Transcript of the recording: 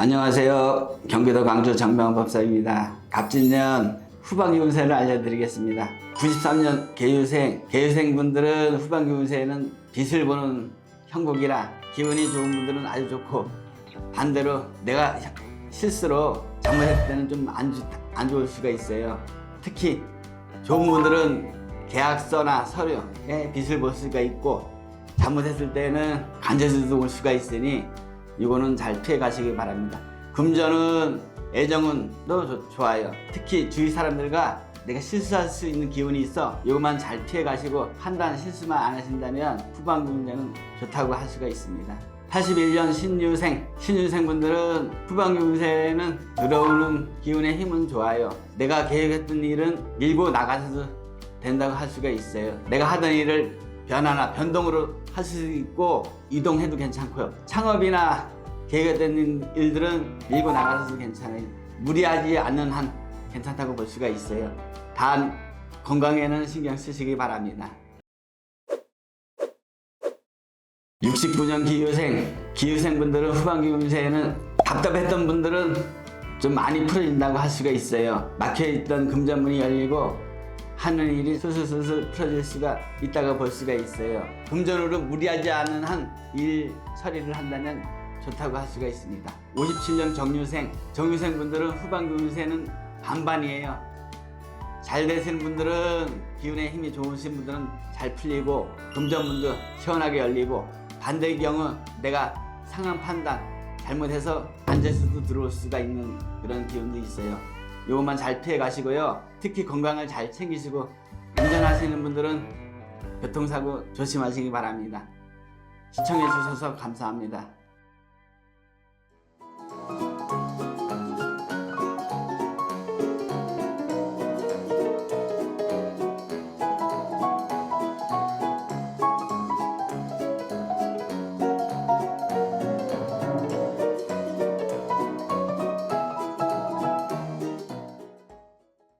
안녕하세요. 경기도 광주 정명원 법사입니다. 갑진년 후반기 운세를 알려드리겠습니다. 93년 개유생, 개유생분들은 후반기 운세에는 빛을 보는 형국이라 기분이 좋은 분들은 아주 좋고 반대로 내가 실수로 잘못했을 때는 좀 안 안 좋을 수가 있어요. 특히 좋은 분들은 계약서나 서류에 빛을 볼 수가 있고 잘못했을 때는 간제수도 올 수가 있으니 이거는 잘 피해 가시기 바랍니다. 금전은 애정은도 좋- 좋아요. 특히 주위 사람들과 내가 실수할 수 있는 기운이 있어 이것만 잘 피해 가시고 판단 실수만 안 하신다면 후반부 문제는 좋다고 할 수가 있습니다. 81년 신유생, 신유생 분들은 후반기 운세는 들어오는 기운의 힘은 좋아요. 내가 계획했던 일은 밀고 나가서도 된다고 할 수가 있어요. 내가 하던 일을 변화나 변동으로 할 수 있고 이동해도 괜찮고요. 창업이나 계획된 일들은 밀고 나가서도 괜찮아요. 무리하지 않는 한 괜찮다고 볼 수가 있어요. 단 건강에는 신경 쓰시기 바랍니다. 69년 기후생, 기후생 분들은 후반기 운세에는 답답했던 분들은 좀 많이 풀어진다고 할 수가 있어요. 막혀있던 금전문이 열리고 하는 일이 슬슬슬슬 풀어질 수가 있다고 볼 수가 있어요. 금전으로 무리하지 않은 한 일 처리를 한다면 좋다고 할 수가 있습니다. 57년 정유생, 정유생 분들은 후반기 운세는 반반이에요. 잘 되시는 분들은 기운의 힘이 좋으신 분들은 잘 풀리고 금전문도 시원하게 열리고 반대의 경우 내가 상한 판단 잘못해서 안제수도 들어올 수가 있는 그런 기운도 있어요. 이것만 잘 피해 가시고요. 특히 건강을 잘 챙기시고 운전하시는 분들은 교통사고 조심하시기 바랍니다. 시청해 주셔서 감사합니다.